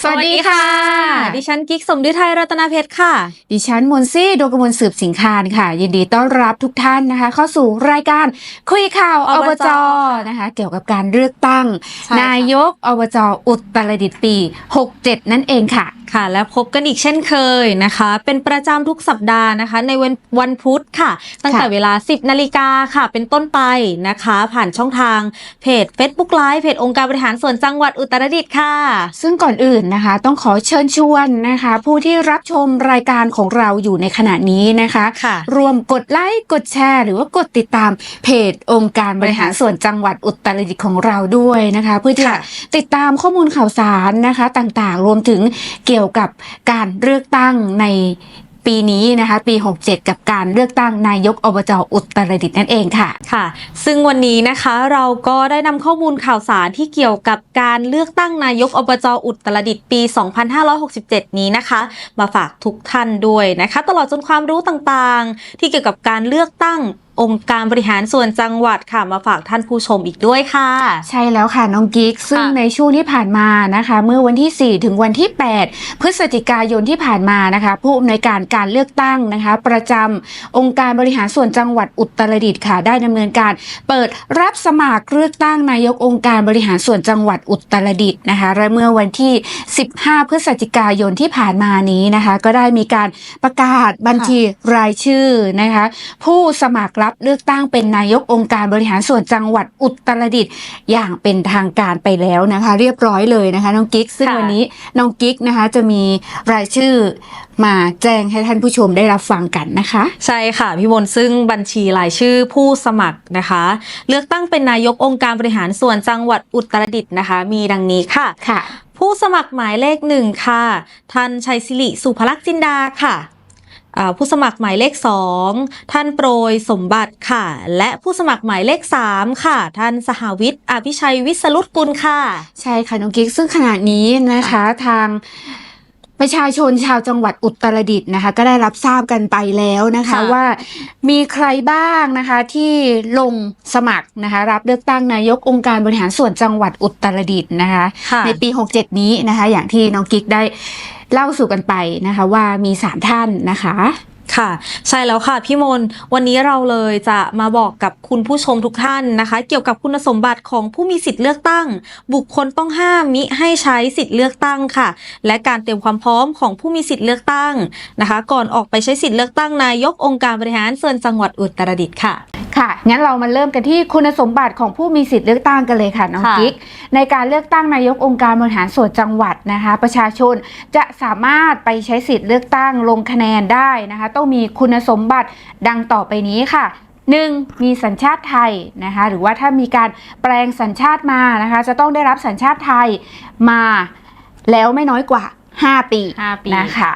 สวัสดีค่ะ ดิฉันกิ๊กสมฤทัยรัตนาเพชรค่ะ ดิฉันมนซี่ดวงกมลสืบสิงคารค่ะ ยินดีต้อนรับทุกท่านนะคะ เข้าสู่รายการคุยข่าวออบจนะคะ เกี่ยวกับการเลือกตั้งใช่ค่ะนายกอบจอุตรดิตถ์ปี 67 นั่นเองค่ะค่ะ และพบกันอีกเช่นเคยนะคะ เป็นประจำทุกสัปดาห์นะคะ ในวันวันพุธค่ะ ตั้งแต่ค่ะเวลา 10นาฬิกาค่ะ เป็นต้นไปนะคะ ผ่านช่องทางเพจ Facebook Live เพจองค์การบริหารส่วนจังหวัดอุตรดิตถ์ค่ะ ซึ่งก่อนอื่นนะคะ ต้องขอเชิญชวนนะคะ ผู้ที่รับชมรายการของเราอยู่ในขณะนี้นะคะค่ะรวมกดไลค์กดแชร์ หรือว่ากดติดตามเพจองค์การบริหารส่วนจังหวัดอุตรดิตถ์ของเราด้วยนะคะ เพื่อที่จะค่ะติดตามข้อมูลข่าวสารนะคะ ต่างๆ รวมถึงเกี่ยวกับการเลือกตั้งใน ปีนี้นะคะปี 67 กับการเลือกตั้งนายกอบจอุตรดิตถ์นั่นเองค่ะค่ะ ซึ่งวันนี้นะคะเราก็ได้นำข้อมูลข่าวสารที่เกี่ยวกับการเลือกตั้งนายกอบจอุตรดิตถ์ปี 2567 นี้นะคะ มาฝากทุกท่านด้วยนะคะ ตลอดจนความรู้ต่างๆ ที่เกี่ยวกับการเลือกตั้ง องค์การบริหารส่วนจังหวัดค่ะมาฝากท่านผู้ชมอีกด้วยค่ะ ใช่แล้วค่ะน้องกิ๊กซึ่งค่ะในช่วงที่ผ่านมานะคะ เมื่อวันที่ 4 ถึงวันที่ 8 พฤศจิกายนที่ผ่านมานะคะ ผู้อำนวยการการเลือกตั้งนะคะ ประจำองค์การบริหารส่วนจังหวัดอุตรดิตถ์ค่ะ ได้ดำเนินการ เปิดรับสมัครเลือกตั้งนายกองค์การบริหารส่วนจังหวัดอุตรดิตถ์นะคะและเมื่อวันที่ 15 พฤศจิกายนที่ผ่านมานี้นะคะ ก็ได้มีการประกาศบัญชีรายชื่อนะคะ ผู้สมัครรับเลือกตั้งเป็นนายกองค์การบริหารส่วนจังหวัดอุตรดิตถ์อย่างเป็นทางการไปแล้วนะคะ เรียบร้อยเลยนะคะ น้องกิ๊ก ซึ่งค่ะวันนี้น้องกิ๊กนะคะจะมีรายชื่อมาแจ้งให้ท่านผู้ชมได้รับฟังกันนะคะ ใช่ค่ะพี่มนต์ซึ่งบัญชีรายชื่อผู้สมัครนะคะ เลือกตั้งเป็นนายกองค์การบริหารส่วนจังหวัดอุตรดิตถ์นะคะ มีดังนี้ค่ะค่ะ ผู้สมัครหมายเลขหนึ่งค่ะท่านชัยศิริสุภลักษณ์จินดาค่ะอ่า ผู้สมัครหมายเลขสองท่านโปรยสมบัติค่ะ และผู้สมัครหมายเลขสามค่ะ ท่านสหวิทย์อภิชัยวิสรุตกุลค่ะ ใช่ค่ะน้องกิ๊กซึ่งขณะนี้นะคะทาง ประชาชนชาวจังหวัดอุตรดิตถ์นะคะ ก็ได้รับทราบกันไปแล้วนะคะค่ะ ว่ามีใครบ้างนะคะที่ลงสมัครนะคะ รับเลือกตั้งนายกองค์การบริหารส่วนจังหวัดอุตรดิตถ์นะคะ ค่ะ ในปี 67 นี้นะคะ อย่างที่น้องกิ๊กได้เล่าสู่กันไปนะคะ ว่ามีสามท่านนะคะ ค่ะ ใช่แล้วค่ะพี่มนวันนี้เราเลยจะมาบอกกับคุณผู้ชมทุกท่านนะคะ เกี่ยวกับคุณสมบัติของผู้มีสิทธิ์เลือกตั้ง บุคคลต้องห้ามมิให้ใช้สิทธิ์เลือกตั้งค่ะ และการเตรียมความพร้อมของผู้มีสิทธิ์เลือกตั้งนะคะ ก่อนออกไปใช้สิทธิ์เลือกตั้งนายกองค์การบริหารส่วนจังหวัดอุตรดิตถ์ค่ะ ค่ะ งั้นเรามาเริ่มกันที่คุณสมบัติของผู้มีสิทธิ์เลือกตั้งกันเลยค่ะน้องค่ะกิ๊กในการเลือกตั้งนายกองค์การบริหารส่วนจังหวัดนะคะ ประชาชนจะสามารถไปใช้สิทธิ์เลือกตั้งลงคะแนนได้นะคะ ต้องมีคุณสมบัติดังต่อไปนี้ค่ะ 1. มีสัญชาติไทยนะคะหรือว่าถ้ามีการแปลงสัญชาติมานะคะ จะต้องได้รับสัญชาติไทยมาแล้วไม่น้อยกว่า 5 ปีห้าปี นะคะ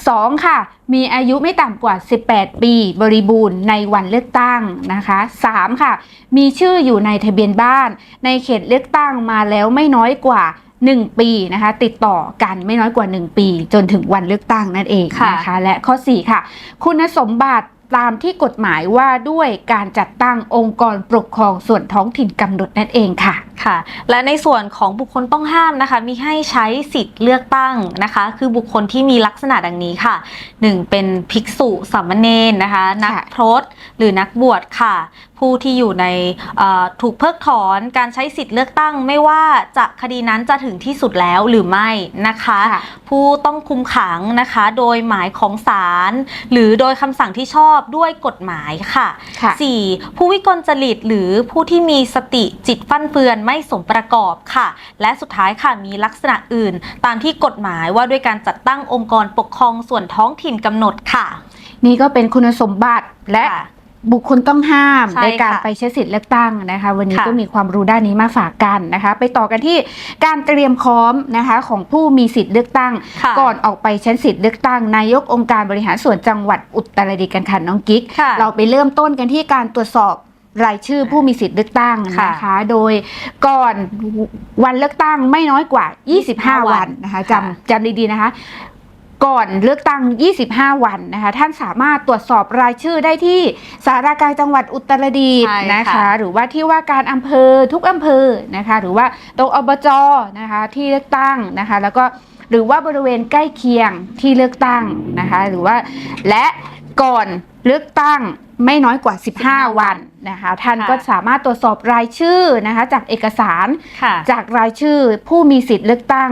2. ค่ะ มีอายุไม่ต่ำกว่า 18 ปีบริบูรณ์ในวันเลือกตั้งนะคะ 3. ค่ะ มีชื่ออยู่ในทะเบียนบ้าน ในเขตเลือกตั้งมาแล้วไม่น้อยกว่า 1 ปีนะคะ ติดต่อกันไม่น้อยกว่า 1 ปี จนถึงวันเลือกตั้งนั่นเองค่ะนะคะและข้อ 4 ค่ะ คุณสมบัติ ตามที่กฎหมายว่าด้วยการจัดตั้งองค์กรปกครองส่วนท้องถิ่นกำหนดนั่นเองค่ะค่ะ และในส่วนของบุคคลต้องห้ามนะคะ มีให้ใช้สิทธิ์เลือกตั้งนะคะ คือบุคคลที่มีลักษณะดังนี้ค่ะ 1. เป็นภิกษุสามเณรนะคะ นักพรตหรือนักบวชค่ะ ผู้ที่อยู่ในเอ่อถูกเพิกถอนการใช้สิทธิ์เลือกตั้ง ไม่ว่าจะคดีนั้นจะถึงที่สุดแล้วหรือไม่นะคะค่ะผู้ต้องคุมขังนะคะ โดยหมายของศาลหรือโดยคำสั่งที่ชอบด้วยกฎหมายค่ะ ค่ะ 4. ผู้วิกลจริตหรือผู้ที่มีสติจิตฟั่นเฟือนไม่สมประกอบค่ะ และสุดท้ายค่ะมีลักษณะอื่น ตามที่กฎหมายว่าด้วยการจัดตั้งองค์กรปกครองส่วนท้องถิ่นกำหนดค่ะ นี่ก็เป็นคุณสมบัติและ ค่ะ บุคคลต้องห้ามใช่ในการค่ะไปใช้สิทธิ์เลือกตั้งนะคะ วันนี้ค่ะ ก็มีความรู้ด้านนี้มาฝากกันนะคะ ไปต่อกันที่การเตรียมพร้อมนะคะของผู้มีสิทธิ์เลือกตั้ง ค่ะก่อนออกไปใช้สิทธิ์เลือกตั้งนายกองค์การบริหารส่วนจังหวัดอุตรดิตถ์กันค่ะน้องกิ๊ก ค่ะ เราไปเริ่มต้นกันที่การตรวจสอบรายชื่อผู้มีสิทธิ์เลือกตั้งนะคะ โดยก่อนวันเลือกตั้งไม่น้อยกว่า 25 วันนะคะจำจำดีๆนะคะ ก่อนเลือกตั้ง 25 วันนะคะ ท่านสามารถตรวจสอบรายชื่อได้ที่สารากลางจังหวัดอุตรดิตถ์ใช่นะคะค่ะหรือว่าที่ว่าการอำเภอทุกอำเภอนะคะ หรือว่าตรงอบจนะคะที่เลือกตั้งนะคะ แล้วก็หรือว่าบริเวณใกล้เคียงที่เลือกตั้งนะคะ หรือว่าและก่อนเลือกตั้ง ไม่น้อยกว่า 15 วันนะคะ ท่านค่ะก็สามารถตรวจสอบรายชื่อนะคะ จากเอกสารค่ะจากรายชื่อผู้มีสิทธิ์เลือกตั้ง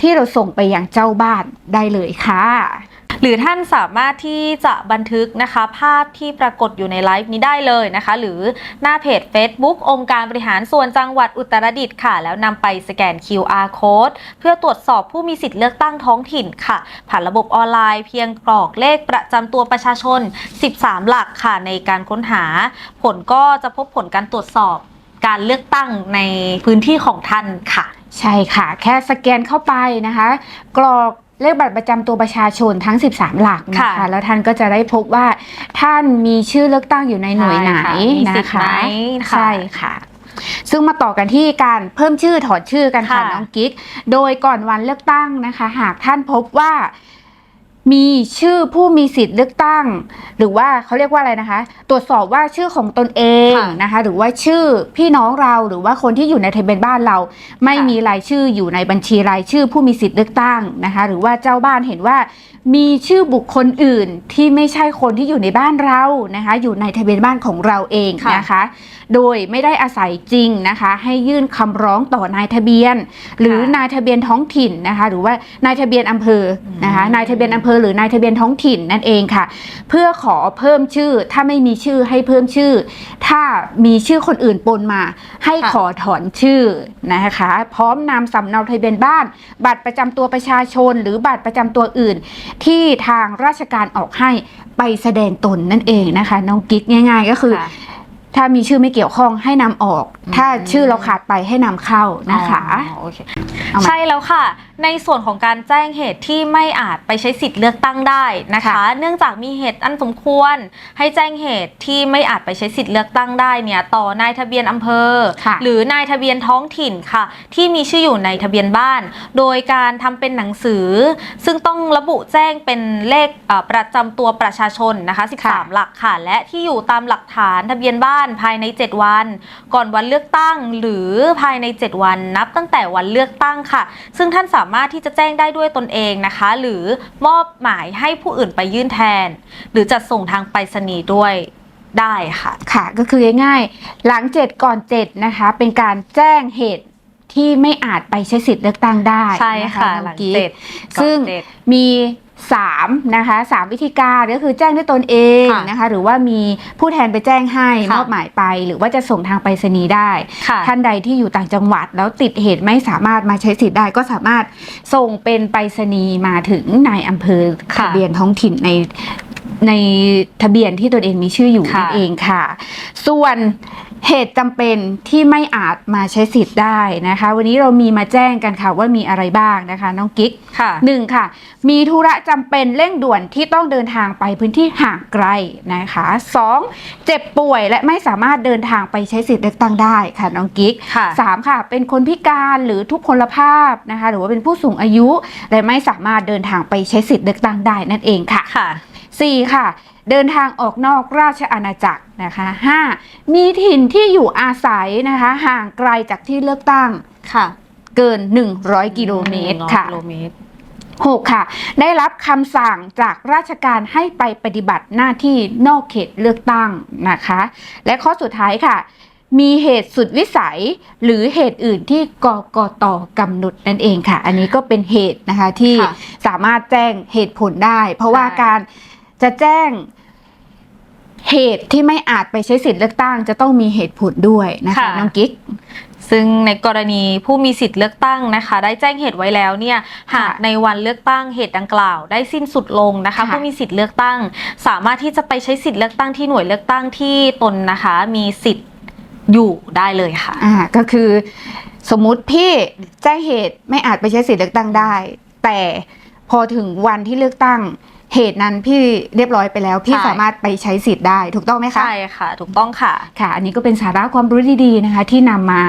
ที่เราส่งไปยังเจ้าบ้านได้เลยค่ะ หรือท่านสามารถที่จะบันทึกนะคะภาพที่ปรากฏอยู่ในไลฟ์นี้ได้เลยนะคะ หรือหน้าเพจ Facebook องค์การบริหารส่วนจังหวัดอุตรดิตถ์ค่ะ แล้วนำไปสแกน QR code เพื่อตรวจสอบผู้มีสิทธิ์เลือกตั้งท้องถิ่นค่ะ ผ่านระบบออนไลน์เพียงกรอกเลขประจำตัวประชาชน 13 หลักค่ะในการค้นหา ผลก็จะพบผลการตรวจสอบการเลือกตั้งในพื้นที่ของท่านค่ะ ใช่ค่ะ แค่สแกนเข้าไปนะคะ กรอก เลขบัตรประจำตัวประชาชนทั้ง 13 หลักนะคะค่ะแล้วท่านก็จะได้พบว่าท่านมีชื่อเลือกตั้งอยู่ในหน่วยไหนใช่ค่ะมีสิทนะธิ์คะไหมค่ะใช่ค่ะซึ่งมาต่อกันที่การเพิ่มชื่อถอดชื่อกันค่ะค่ะน้องกิ๊ก โดยก่อนวันเลือกตั้งนะคะ หากท่านพบว่า มีชื่อผู้มีสิทธิ์เลือกตั้ง หรือว่าเขาเรียกว่าอะไรนะคะ ตรวจสอบว่าชื่อของตนเองค่ะนะคะ หรือว่าชื่อพี่น้องเราหรือว่าคนที่อยู่ในทะเบียนบ้านเรา ไม่มีรายชื่ออยู่ในบัญชีรายชื่อผู้มีสิทธิ์เลือกตั้งนะคะ หรือว่าเจ้าบ้านเห็นว่า มีชื่อบุคคลอื่นที่ไม่ใช่คนที่อยู่ในบ้านเรานะคะ อยู่ในทะเบียนบ้านของเราเองค่ะ นะคะ โดยไม่ได้อาศัยจริงนะคะ ให้ยื่นคำร้องต่อนายทะเบียน หรือค่ะนายทะเบียนท้องถิ่นนะคะ หรือว่านายทะเบียนอำเภอนะคะอืมนายทะเบียนอำเภอหรือนายทะเบียนท้องถิ่นนั่นเองค่ะ เพื่อขอเพิ่มชื่อ ถ้าไม่มีชื่อให้เพิ่มชื่อ ถ้ามีชื่อคนอื่นปนมา ให้ค่ะขอถอนชื่อนะคะ พร้อมนำสำเนาทะเบียนบ้าน บัตรประจำตัวประชาชน หรือบัตรประจำตัวอื่น ที่ทางราชการออกให้ไปแสดงตนนั่นเองนะคะ น้องกิ๊กง่าย ๆ ก็คือค่ะ ถ้ามีชื่อไม่เกี่ยวข้องให้นำออก ถ้าชื่อเราขาดไปให้นำเข้านะคะ อ๋อโอเค เอามา ใช่แล้วค่ะ ในส่วนของการแจ้งเหตุที่ไม่อาจไปใช้สิทธิ์เลือกตั้งได้นะคะค่ะเนื่องจากมีเหตุอันสมควร ให้แจ้งเหตุที่ไม่อาจไปใช้สิทธิ์เลือกตั้งได้เนี่ยต่อนายทะเบียนอำเภอค่ะหรือนายทะเบียนท้องถิ่นค่ะ ที่มีชื่ออยู่ในทะเบียนบ้าน โดยการทำเป็นหนังสือ ซึ่งต้องระบุแจ้งเป็นเลขเอ่อประจำตัวประชาชนนะคะค่ะ13 หลักค่ะ และที่อยู่ตามหลักฐานทะเบียนบ้านภายใน 7 วัน ก่อนวันเลือกตั้ง หรือภายใน 7 วันนับตั้งแต่วันเลือกตั้งค่ะ ซึ่งท่านสามารถที่จะแจ้งได้ด้วยตนเองนะคะ หรือมอบหมายให้ผู้อื่นไปยื่นแทน หรือจัดส่งทางไปรษณีย์ด้วยได้ค่ะ ค่ะก็คือง่ายๆหลังเจ็ดก่อนเจ็ดนะคะ เป็นการแจ้งเหตุที่ไม่อาจไปใช้สิทธิ์เลือกตั้งได้ใช่นค่ะน้อหลังกิ๊กเจ็ดก่อนซึ่งเจ็ด มี 3นะคะสามวิธีการก็คือแจ้งด้วยตนเองค่ะนะคะหรือว่ามีผู้แทนไปแจ้งให้ค่ะมอบหมายไปหรือว่าจะส่งทางไปรษณีย์ได้ค่ะท่านใดที่อยู่ต่างจังหวัด แล้วติดเหตุไม่สามารถมาใช้สิทธิ์ได้ก็สามารถส่งเป็นไปรษณีย์มาถึงนายอำเภอค่ะทะเบียนท้องถิ่นใน ในทะเบียนที่ตนเองมีชื่ออยู่ค่ะนั่นเองค่ะ ส่วนเหตุจำเป็นที่ไม่อาจมาใช้สิทธิ์ได้นะคะ วันนี้เรามีมาแจ้งกันค่ะว่ามีอะไรบ้างนะคะ น้องกิ๊กค่ะหนึ่งค่ะ มีธุระจำเป็นเร่งด่วนที่ต้องเดินทางไปพื้นที่ห่างไกลนะคะสองเจ็บป่วยและไม่สามารถเดินทางไปใช้สิทธิ์เลือกตั้งได้ค่ะน้องกิ๊กค่ะสามค่ะ เป็นคนพิการหรือทุกพลภาพนะคะ หรือว่าเป็นผู้สูงอายุ และไม่สามารถเดินทางไปใช้สิทธิ์เลือกตั้งได้นั่นเองค่ะค่ะ สี่ค่ะ เดินทางออกนอกราชอาณาจักรนะคะห้ามีถิ่นที่อยู่อาศัยนะคะ ห่างไกลจากที่เลือกตั้งค่ะ เกิน 100 กิโลเมตรร้อยค่ะกิโลเมตร 6 ค่ะ ได้รับคำสั่งจากราชการให้ไปปฏิบัติหน้าที่นอกเขตเลือกตั้งนะคะ และข้อสุดท้ายค่ะ มีเหตุสุดวิสัยหรือเหตุอื่นที่กกตกำหนดนั่นเองค่ะ อันนี้ก็เป็นเหตุนะคะที่ค่ะสามารถแจ้งเหตุผลได้ เพราะว่าใช่การ จะแจ้งเหตุที่ไม่อาจไปใช้สิทธิ์เลือกตั้ง จะต้องมีเหตุผลด้วยนะคะน้องกิ๊กซึ่งในกรณีผู้มีสิทธิ์เลือกตั้งนะคะ ได้แจ้งเหตุไว้แล้วเนี่ยค่ะหากในวันเลือกตั้งเหตุดังกล่าว ได้สิ้นสุดลงนะคะค่ะผู้มีสิทธิ์เลือกตั้ง สามารถที่จะไปใช้สิทธิ์เลือกตั้งที่หน่วยเลือกตั้งที่ตนนะคะ มีสิทธิ์อยู่ได้เลยค่ะอ่าก็คือ สมมุติพี่แจ้งเหตุไม่อาจไปใช้สิทธิ์เลือกตั้งได้ แต่พอถึงวันที่เลือกตั้ง เหตุนั้นพี่เรียบร้อยไปแล้ว พี่ใช่ สามารถไปใช้สิทธิ์ได้ถูกต้องไหมคะ ใช่ค่ะ ถูกต้องค่ะ ค่ะ อันนี้ก็เป็นสาระความรู้ดีๆนะคะ ที่นำมา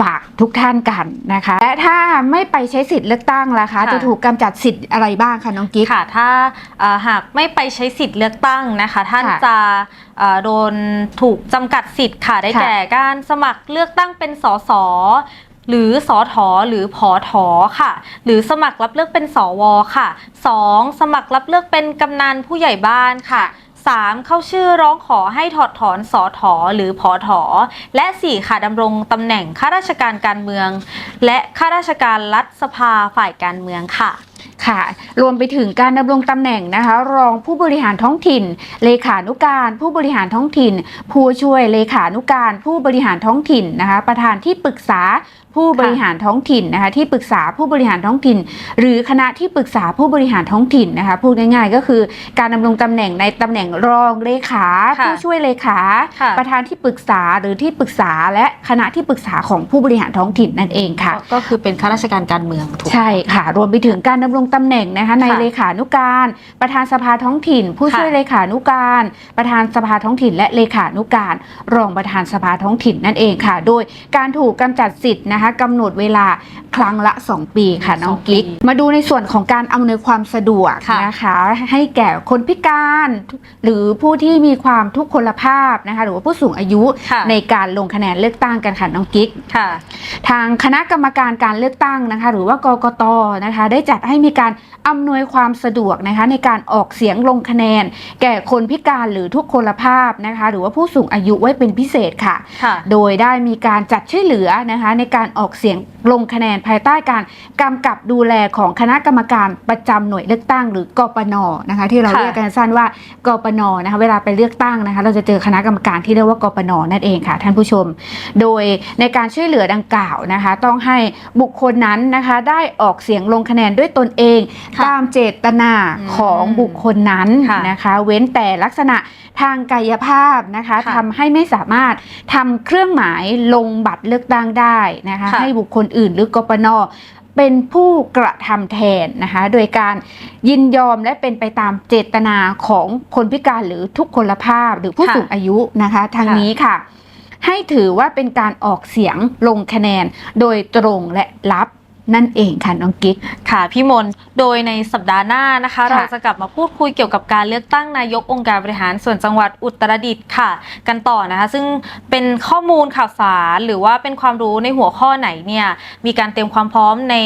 ฝากทุกท่านกันนะคะ และถ้าไม่ไปใช้สิทธิ์เลือกตั้งล่ะคะ ค่ะ จะถูกกำจัดสิทธิ์อะไรบ้างคะน้องกิ๊ก ค่ะถ้าเอ่อหากไม่ไปใช้สิทธิ์เลือกตั้งนะคะ ท่านค่ะจะเอ่อโดนถูกจำกัดสิทธิ์ค่ะได้ค่ะแก่การสมัครเลือกตั้งเป็นสส หรือสอถอหรือผอถอค่ะ หรือสมัครรับเลือกเป็นสวค่ะ 2. สมัครรับเลือกเป็นกำนันผู้ใหญ่บ้านค่ะ 3. เข้าชื่อร้องขอให้ถอดถอนสอถอหรือผอถอและ 4. ค่ะดำรงตำแหน่งข้าราชการการเมือง และข้าราชการรัฐสภาฝ่ายการเมืองค่ะค่ะ รวมไปถึงการดำรงตำแหน่งนะคะ รองผู้บริหารท้องถิ่น เลขานุการ ผู้บริหารท้องถิ่น ผู้ช่วยเลขานุการ ผู้บริหารท้องถิ่นนะคะ ประธานที่ปรึกษา ผู้บริหารท้องถิ่นนะคะที่ปรึกษาผู้บริหารท้องถิ่น หรือคณะที่ปรึกษาผู้บริหารท้องถิ่นนะคะพูดง่ายๆก็คือการดำรงตำแหน่งในตำแหน่งรองเลขาค่ะผู้ช่วยเลขาค่ะประธานที่ปรึกษาหรือที่ปรึกษาและคณะที่ปรึกษาของผู้บริหารท้องถิ่นนั่นเองค่ะ ก็คือเป็นข้าราชการการเมืองถูกใช่ค่ะ รวมไปถึงการดำรงตำแหน่งนะคะในค่ะเลขานุการ ประธานสภาท้องถิ่น ผู้ค่ะช่วยเลขานุการ ประธานสภาท้องถิ่น และเลขานุการ รองประธานสภาท้องถิ่นนั่นเองค่ะ โดยการถูกกำจัดสิทธิ์นะคะกำหนดเวลาครั้งละ 2 ปีค่ะน้องกิ๊ก มาดูในส่วนของการอำนวยความสะดวกค่ะนะคะ ให้แก่คนพิการ หรือผู้ที่มีความทุกพลภาพนะคะหรือว่าผู้สูงอายุค่ะในการลงคะแนนเลือกตั้งกันค่ะน้องกิ๊กค่ะทางคณะกรรมการการเลือกตั้งนะคะ หรือว่ากกตนะคะ ได้จัดให้มีการอำนวยความสะดวกนะคะในการออกเสียงลงคะแนน แก่คนพิการหรือทุกคนภาพนะคะ หรือว่าผู้สูงอายุไว้เป็นพิเศษค่ะค่ะโดยได้มีการจัดช่วยเหลือนะคะในการออกเสียงลงคะแนนภายใต้การกำกับดูแลของคณะกรรมการประจำหน่วยเลือกตั้ง หรือกปนนะคะ ที่เราค่ะ เรียกกันสั้นว่ากปนนะคะเวลาไปเลือกตั้งนะคะ เราจะเจอคณะกรรมการที่เรียกว่ากปนนั่นเองค่ะท่านผู้ชม โดยในการช่วยเหลือดังกล่าวนะคะ ต้องให้บุคคลนั้นนะคะได้ออกเสียงลงคะแนนด้วยตนเอง ค่ะตามเจตนาอืมของบุคคลนั้นค่ะนะคะ เว้นแต่ลักษณะทางกายภาพนะคะค่ะ ทำให้ไม่สามารถทำเครื่องหมายลงบัตรเลือกตั้งได้นะคะค่ะให้บุคคลอื่นหรือกปนเป็นผู้กระทำแทนนะคะ โดยการยินยอมและเป็นไปตามเจตนาของคนพิการหรือทุกคนภาพหรือผู้ค่ะสูงอายุนะคะทางค่ะนี้ค่ะ ให้ถือว่าเป็นการออกเสียงลงคะแนนโดยตรงและลับ นั่นเองค่ะน้องกิ๊ก ค่ะพี่มนต์โดยในสัปดาห์หน้านะคะค่ะเราจะกลับมาพูดคุยเกี่ยวกับการเลือกตั้งนายกองค์การบริหารส่วนจังหวัดอุตรดิตถ์ค่ะ กันต่อนะคะ ซึ่งเป็นข้อมูลข่าวสารหรือว่าเป็นความรู้ในหัวข้อไหนเนี่ยมีการเตรียมความพร้อมใน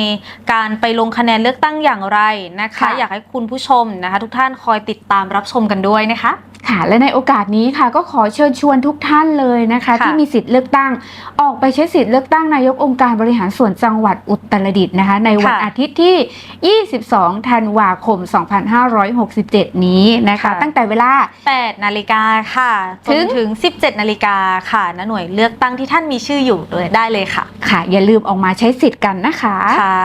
การไปลงคะแนนเลือกตั้งอย่างไรนะคะค่ะอยากให้คุณผู้ชมนะคะ ทุกท่านคอยติดตามรับชมกันด้วยนะคะ ค่ะและในโอกาสนี้ค่ะก็ขอเชิญชวนทุกท่านเลยนะคะค่ะที่มีสิทธิ์เลือกตั้ง ออกไปใช้สิทธิ์เลือกตั้งนายกองค์การบริหารส่วนจังหวัดอุตรดิตถ์นะคะ ในวันค่ะอาทิตย์ที่ 22 ธันวาคม 2567 นี้นะคะค่ะตั้งแต่เวลา 8 นาฬิกาค่ะจถึนงถึง 17 นาฬิกาค่ะณหน่วยเลือกตั้งที่ท่านมีชื่ออยู่เลยได้เลยค่ะ ค่ะ อย่าลืมออกมาใช้สิทธิ์กันนะคะค่ะ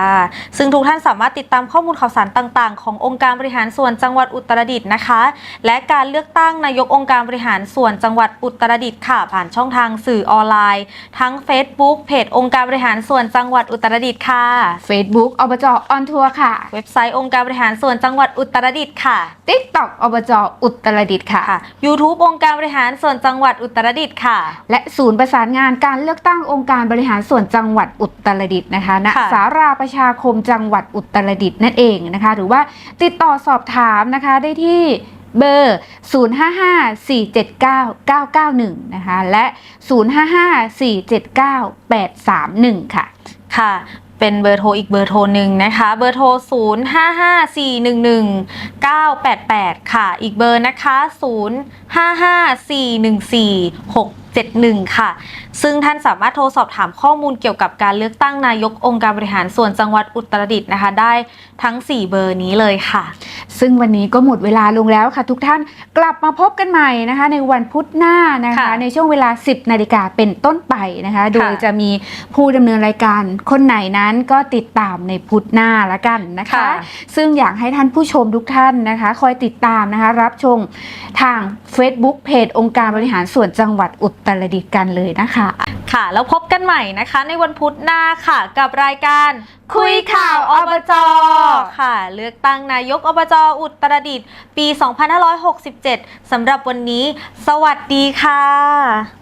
ซึ่งทุกท่านสามารถติดตามข้อมูลข่าวสารต่าง ๆ ขององค์การบริหารส่วนจังหวัดอุตรดิตถ์นะคะ และการเลือกตั้งนายกองค์การบริหารส่วนจังหวัดอุตรดิตถ์ค่ะ ผ่านช่องทางสื่อออนไลน์ ทั้ง Facebook เพจองค์การบริหารส่วนจังหวัดอุตรดิตถ์ค่ะ Facebook อบจออนทัวร์ค่ะ เว็บไซต์องค์การบริหารส่วนจังหวัดอุตรดิตถ์ค่ะ TikTok อบจอุตรดิตถ์ค่ะค่ะ YouTube องค์การบริหารส่วนจังหวัดอุตรดิตถ์ค่ะ และศูนย์ประสานงานการเลือกตั้งองค์การบริหารส่วนจังหวัดอุตรดิตถ์นะคะณค่ะ สาราประชาคมจังหวัดอุตรดิตถ์นั่นเองนะคะ หรือว่าติดต่อสอบถามนะคะได้ที่ เบอร์ 0554799991 นะคะ และ 0554798831 ค่ะ ค่ะเป็นเบอร์โทรอีกเบอร์โทรหนึ่งนะคะ เบอร์โทร 0 5 5 4 1 1 9 8 8 ค่ะ อีกเบอร์นะคะ 0 5 5 4 1 4 6 7 1 ค่ะ ซึ่งท่านสามารถโทรสอบถามข้อมูลเกี่ยวกับการเลือกตั้งนายกองค์การบริหารส่วนจังหวัดอุตรดิตถ์นะคะ ได้ทั้ง 4 เบอร์นี้เลยค่ะ ซึ่งวันนี้ก็หมดเวลาลงแล้วค่ะ ทุกท่านกลับมาพบกันใหม่นะคะ ในวันพุธหน้านะคะค่ะในช่วงเวลา 10นาฬิกาเป็นต้นไปนะคะ โดยจะมีผู้ดำเนินรายการคนไหนนั้นก็ติดตามในพุธหน้าละกันนะคะค่ะซึ่งอยากให้ท่านผู้ชมทุกท่านนะคะ คอยติดตามนะคะ รับชมทาง Facebook เพจองค์การบริหารส่วนจังหวัดอุตรดิตถ์กันเลยนะคะ ค่ะ แล้วพบกันใหม่นะคะ ในวันพุธหน้าค่ะ กับรายการคุยข่าวอบจค่ะ เลือกตั้งนายกอบจอุตรดิตถ์ปี 2567สำหรับวันนี้ สวัสดีค่ะ